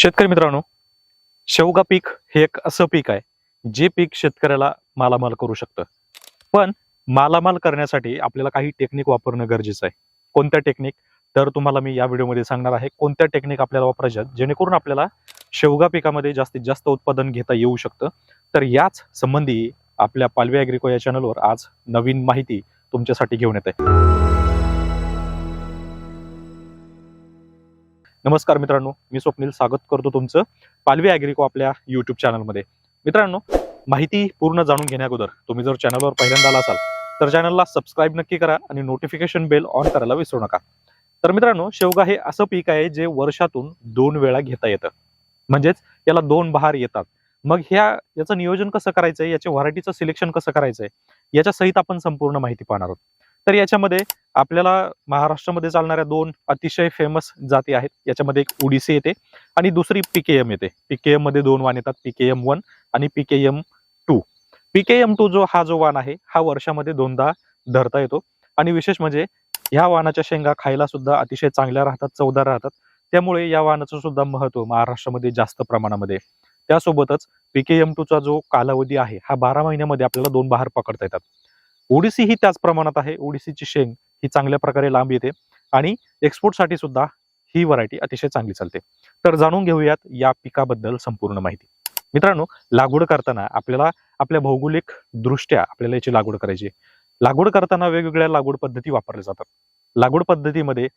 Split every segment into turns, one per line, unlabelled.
शेतकरी मित्रांनो शेवगा पीक हे एक असं पीक आहे जे पीक शेतकऱ्याला मालामाल करू शकतं. पण मालामाल करण्यासाठी आपल्याला काही टेक्निक वापरणं गरजेचं आहे. कोणत्या टेक्निक तर तुम्हाला मी या व्हिडिओमध्ये सांगणार आहे कोणत्या टेक्निक आपल्याला वापरायच्या जेणेकरून आपल्याला शेवगा पिकामध्ये जास्तीत जास्त उत्पादन घेता येऊ शकतं. तर याच संबंधी आपल्या पालवी अॅग्रिको या चॅनलवर आज नवीन माहिती तुमच्यासाठी घेऊन येत नमस्कार मित्रांनो मी स्वप्नील स्वागत करतो तुमचं पालवी ॲग्रिको आपल्या युट्यूब चॅनलमध्ये मित्रांनो माहिती पूर्ण जाणून घेण्याअगोदर तुम्ही जर चॅनलवर पहिल्यांदा आला असाल तर चॅनलला सबस्क्राईब नक्की करा आणि नोटिफिकेशन बेल ऑन करायला विसरू नका. तर मित्रांनो शेवगा हे असं पीक आहे जे वर्षातून दोन वेळा घेता येतं. म्हणजेच याला दोन बहार येतात. मग ह्या याचं नियोजन कसं करायचं आहे याच्या व्हरायटीचं सिलेक्शन कसं करायचं आहे याच्या सहित आपण संपूर्ण माहिती पाहणार आहोत. तर याच्यामध्ये आपल्याला महाराष्ट्रामध्ये चालणाऱ्या दोन अतिशय फेमस जाती आहेत. याच्यामध्ये एक ओडिसी येते आणि दुसरी पीकेएम येते. पीकेएममध्ये दोन वाण येतात. पीकेएम वन आणि पीकेएम टू पीकेएम टू जो हा जो वाण आहे हा वर्षामध्ये दोनदा धरता येतो. आणि विशेष म्हणजे ह्या वाणाच्या शेंगा खायला सुद्धा अतिशय चांगल्या राहतात चवदार राहतात. त्यामुळे या वाणाचं सुद्धा महत्त्व महाराष्ट्रामध्ये जास्त प्रमाणामध्ये त्यासोबतच पीकेएम टूचा जो कालावधी आहे हा बारा महिन्यामध्ये आपल्याला दोन बहार पकडता येतात. ओडिसी ही त्याच प्रमाणात आहे. ओडिसीची शेंग ही चांगल्या प्रकारे लांब येते आणि एक्सपोर्टसाठी सुद्धा ही व्हरायटी अतिशय चांगली चालते. तर जाणून घेऊयात या पिकाबद्दल संपूर्ण माहिती. मित्रांनो लागवड करताना आपल्याला आपल्या भौगोलिक दृष्ट्या आपल्याला याची लागवड करायची आहे. लागवड करताना वेगवेगळ्या लागवड पद्धती वापरल्या जातात. लागवड पद्धतीमध्ये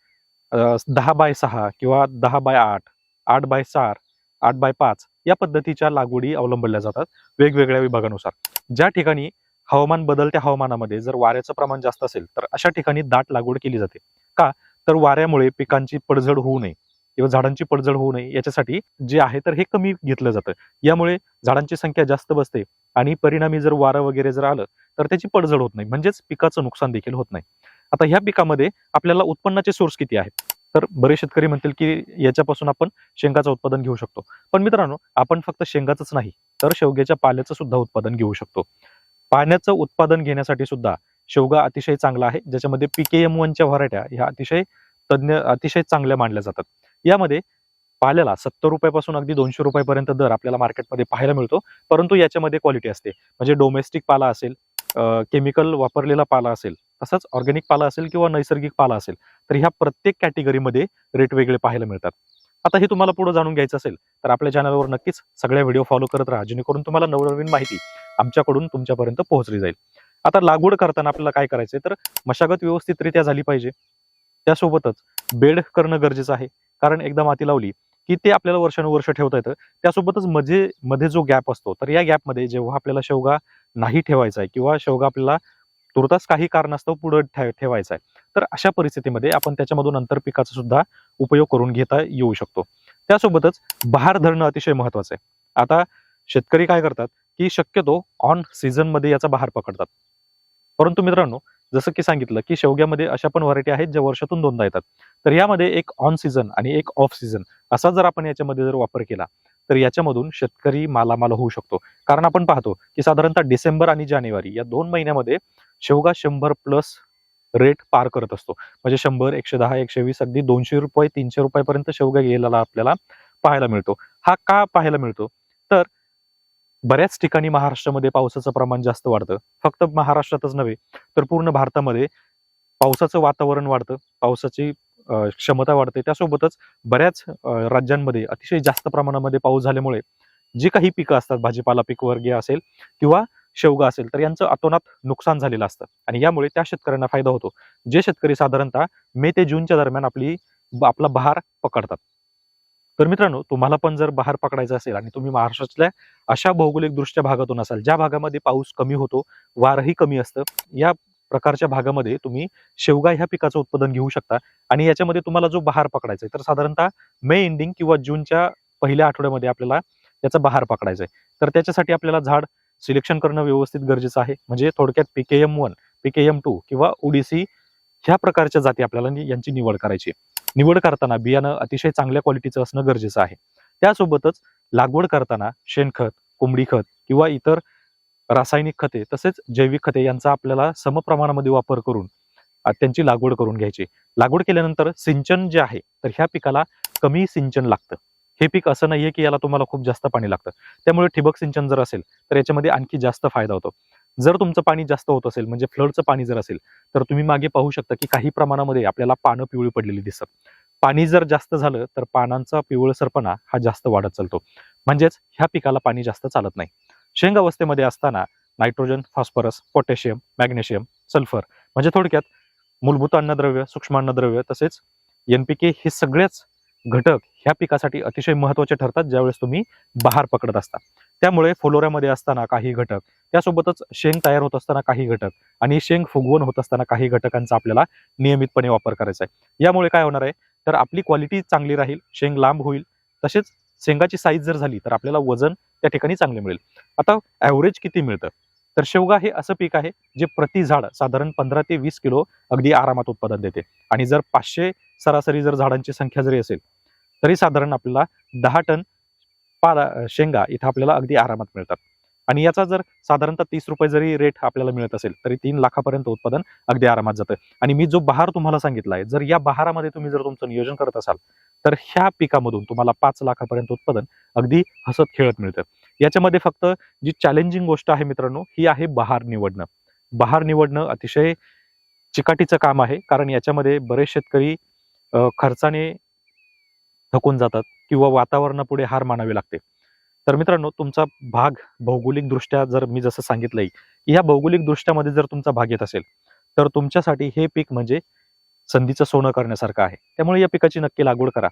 दहा बाय सहा किंवा दहा बाय आठ आठ बाय चार आठ बाय पाच या पद्धतीच्या लागवडी अवलंबल्या जातात वेगवेगळ्या विभागानुसार. ज्या ठिकाणी हवामान बदलत्या हवामानामध्ये जर वाऱ्याचं प्रमाण जास्त असेल तर अशा ठिकाणी दाट लागवड केली जाते. का? तर वाऱ्यामुळे पिकांची पडझड होऊ नये किंवा झाडांची पडझड होऊ नये याच्यासाठी जे आहे तर हे कमी घेतलं जातं. यामुळे झाडांची संख्या जास्त बसते आणि परिणामी जर वारं वगैरे जर आलं तर त्याची पडझड होत नाही. म्हणजेच पिकाचं नुकसान देखील होत नाही. आता ह्या पिकामध्ये आपल्याला उत्पन्नाचे सोर्स किती आहेत? तर बरेच शेतकरी म्हणतील की याच्यापासून आपण शेंगाचं उत्पादन घेऊ शकतो. पण मित्रांनो आपण फक्त शेंगाचंच नाही तर शेवग्याच्या पाल्याचं सुद्धा उत्पादन घेऊ शकतो. पाण्याचं उत्पादन घेण्यासाठी सुद्धा शेवगा अतिशय चांगला आहे. ज्याच्यामध्ये पीकेएम वनच्या व्हरायट्या ह्या अतिशय तज्ज्ञ अतिशय चांगल्या मानल्या जातात. यामध्ये पाल्याला सत्तर रुपयापासून अगदी दोनशे रुपयापर्यंत दर आपल्याला मार्केटमध्ये पाहायला मिळतो. परंतु याच्यामध्ये क्वालिटी असते. म्हणजे डोमेस्टिक पाला असेल केमिकल वापरलेला पाला असेल तसंच ऑर्गॅनिक पाला असेल किंवा नैसर्गिक पाला असेल तर ह्या प्रत्येक कॅटेगरीमध्ये रेट वेगळे पाहायला मिळतात. आता हे तुम्हाला पुढे जाणून घ्यायचं असेल तर आपल्या चॅनलवर नक्कीच सगळ्या व्हिडिओ फॉलो करत राहा जेणेकरून तुम्हाला नवनवीन माहिती आमच्याकडून तुमच्यापर्यंत पोहोचली जाईल. आता लागवड करताना आपल्याला काय करायचंय तर मशागत व्यवस्थितरित्या झाली पाहिजे. त्यासोबतच बेड करणं गरजेचं आहे. कारण एकदा माती लावली की ते आपल्याला वर्षानुवर्ष ठेवता येतं. त्यासोबतच मध्ये मध्ये जो गॅप असतो तर या गॅपमध्ये जेव्हा आपल्याला शेवगा नाही ठेवायचा आहे किंवा शेवगा आपल्याला तुर्तास काही कारणास्तव पुढे ठे ठेवायचा आहे तर अशा परिस्थितीमध्ये आपण त्याच्यामधून अंतर पिकाचा सुद्धा उपयोग करून घेता येऊ शकतो. त्यासोबतच बहार धरणं अतिशय महत्वाचं आहे आता शेतकरी काय करतात की शक्यतो ऑन सीझनमध्ये याचा बहार पकडतात. परंतु मित्रांनो जसं की सांगितलं की शेवग्यामध्ये अशा पण व्हरायटी आहेत ज्या वर्षातून दोनदा येतात. तर यामध्ये एक ऑन सीझन आणि एक ऑफ सीझन असा जर आपण याच्यामध्ये जर वापर केला तर याच्यामधून शेतकरी मालामाल होऊ शकतो. कारण आपण पाहतो की साधारणतः डिसेंबर आणि जानेवारी या दोन महिन्यामध्ये शेवगा शंभर प्लस रेट पार करत असतो. म्हणजे शंभर एकशे दहा एकशे वीस अगदी दोनशे रुपये तीनशे रुपयापर्यंत शेवगा गेलेला आपल्याला पाहायला मिळतो. हा का पाहायला मिळतो? तर बऱ्याच ठिकाणी महाराष्ट्रामध्ये पावसाचं प्रमाण जास्त वाढतं. फक्त महाराष्ट्रातच नव्हे तर पूर्ण भारतामध्ये पावसाचं वातावरण वाढतं. पावसाची क्षमता वाढते. त्यासोबतच बऱ्याच राज्यांमध्ये अतिशय जास्त प्रमाणामध्ये पाऊस झाल्यामुळे जी काही पिकं असतात भाजीपाला पीक वर्गीय असेल किंवा शेवगा असेल तर यांचं अतोनात नुकसान झालेलं असतं. आणि यामुळे त्या शेतकऱ्यांना फायदा होतो. जे शेतकरी साधारणतः मे ते जूनच्या दरम्यान आपली आपला बहार पकडतात. तर मित्रांनो तुम्हाला पण जर बहार पकडायचा असेल आणि तुम्ही महाराष्ट्रातल्या अशा भौगोलिक दृष्ट्या भागातून असाल ज्या भागामध्ये पाऊस कमी होतो वारही कमी असतं या प्रकारच्या भागामध्ये तुम्ही शेवगा ह्या पिकाचं उत्पादन घेऊ शकता. आणि याच्यामध्ये तुम्हाला जो बहार पकडायचा आहे तर साधारणतः मे एंडिंग किंवा जूनच्या पहिल्या आठवड्यामध्ये आपल्याला याचा बहार पकडायचा आहे. तर त्याच्यासाठी आपल्याला झाड सिलेक्शन करणं व्यवस्थित गरजेचं आहे. म्हणजे थोडक्यात पीकेएम वन पीकेएम टू किंवा ओडीसी ह्या प्रकारच्या जाती आपल्याला यांची निवड करायची निवड करताना बियाणं अतिशय चांगल्या क्वालिटीचं असणं गरजेचं आहे. त्यासोबतच लागवड करताना शेणखत कोंबडी खत किंवा इतर रासायनिक खते तसेच जैविक खते यांचा आपल्याला समप्रमाणामध्ये वापर करून त्यांची लागवड करून घ्यायची. लागवड केल्यानंतर सिंचन जे आहे तर ह्या पिकाला कमी सिंचन लागतं. हे पीक असं नाहीये की याला तुम्हाला खूप जास्त पाणी लागतं. त्यामुळे ठिबक सिंचन जर असेल तर याच्यामध्ये आणखी जास्त फायदा होतो. जर तुमचं पाणी जास्त होत असेल म्हणजे फ्लडचं पाणी जर असेल तर तुम्ही मागे पाहू शकता की काही प्रमाणामध्ये आपल्याला पानं पिवळी पडलेली दिसतात. पाणी जर जास्त झालं तर पानांचा पिवळसरपणा हा जास्त वाढत चालतो. म्हणजेच ह्या पिकाला पाणी जास्त चालत नाही. शेंग अवस्थेमध्ये असताना nitrogen phosphorus potassium magnesium sulphur म्हणजे थोडक्यात मूलभूत अन्नद्रव्य सूक्ष्म अन्नद्रव्य तसेच एनपीके हे सगळेच घटक ह्या पिकासाठी अतिशय महत्त्वाचे ठरतात ज्यावेळेस तुम्ही बहार पकडत असता. त्यामुळे फुलोऱ्यामध्ये असताना काही घटक त्यासोबतच शेंग तयार होत असताना काही घटक आणि शेंग फुगवण होत असताना काही घटकांचा आपल्याला नियमितपणे वापर करायचा आहे. यामुळे काय होणार आहे? तर आपली क्वालिटी चांगली राहील शेंग लांब होईल. तसेच शेंगाची साईज जर झाली तर आपल्याला वजन त्या ठिकाणी चांगले मिळेल. आता ॲव्हरेज किती मिळतं? तर शेवगा हे असं पीक आहे जे प्रति झाड साधारण पंधरा ते वीस किलो अगदी आरामात उत्पादन देते. आणि जर पाचशे सरासरी जर झाडांची संख्या जरी असेल तरी साधारण आपल्याला दहा टन पाला शेंगा इथं आपल्याला अगदी आरामात मिळतात. आणि याचा जर साधारणतः तीस रुपये जरी रेट आपल्याला मिळत असेल तरी तीन लाखापर्यंत उत्पादन अगदी आरामात जातं. आणि मी जो बहार तुम्हाला सांगितला आहे जर या बहारामध्ये तुम्ही जर तुमचं नियोजन करत असाल तर ह्या पिकामधून तुम्हाला पाच लाखापर्यंत उत्पादन अगदी हसत खेळत मिळतं. याच्यामध्ये फक्त जी चॅलेंजिंग गोष्ट आहे मित्रांनो ही आहे बहार निवडणं. बहार निवडणं अतिशय चिकाटीचं काम आहे कारण याच्यामध्ये बरेच शेतकरी खर्चाने थकून जातात किंवा वातावरणापुढे हार मानावी लागते. तर मित्रांनो तुमचा भाग भौगोलिक दृष्ट्या जर मी जसं सांगितलंय की ह्या भौगोलिक दृष्ट्यामध्ये जर तुमचा भाग येत असेल तर तुमच्यासाठी हे पीक म्हणजे संधीचं सोनं करण्यासारखं आहे. त्यामुळे या पिकाची नक्की लागवड करा.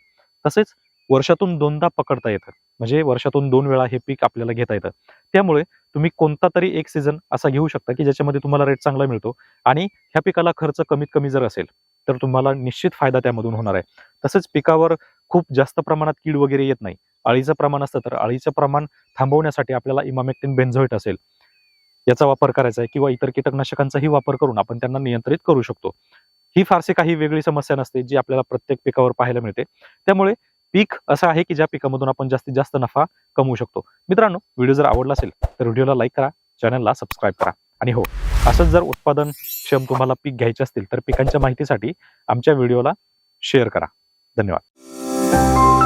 तसेच वर्षातून दोनदा पकडता येतं. म्हणजे वर्षातून दोन वेळा हे पीक आपल्याला घेता येतं. त्यामुळे तुम्ही कोणता तरी एक सीझन असा घेऊ शकता की ज्याच्यामध्ये तुम्हाला रेट चांगला मिळतो आणि ह्या पिकाला खर्च कमीत कमी जर असेल तर तुम्हाला निश्चित फायदा त्यामधून होणार आहे. तसंच पिकावर खूप जास्त प्रमाणात कीड वगैरे येत नाही. अळीचं प्रमाण असतं तर अळीचं प्रमाण थांबवण्यासाठी आपल्याला इमामेक्टिन बेन्झोइट असेल. याचा वापर करायचा आहे किंवा इतर कीटकनाशकांचाही वापर करून आपण त्यांना नियंत्रित करू शकतो. ही फारशी काही वेगळी समस्या नसते जी आपल्याला प्रत्येक पिकावर पाहायला मिळते. त्यामुळे पीक असं आहे की ज्या पिकामधून आपण जास्तीत जास्त नफा कमवू शकतो. मित्रांनो व्हिडिओ जर आवडला असेल तर व्हिडिओला लाईक करा चॅनलला सबस्क्राईब करा. आणि हो असंच जर उत्पादन क्षम तुम्हाला पीक घ्यायचे असतील तर पिकांच्या माहितीसाठी आमच्या व्हिडिओला शेअर करा. धन्यवाद. you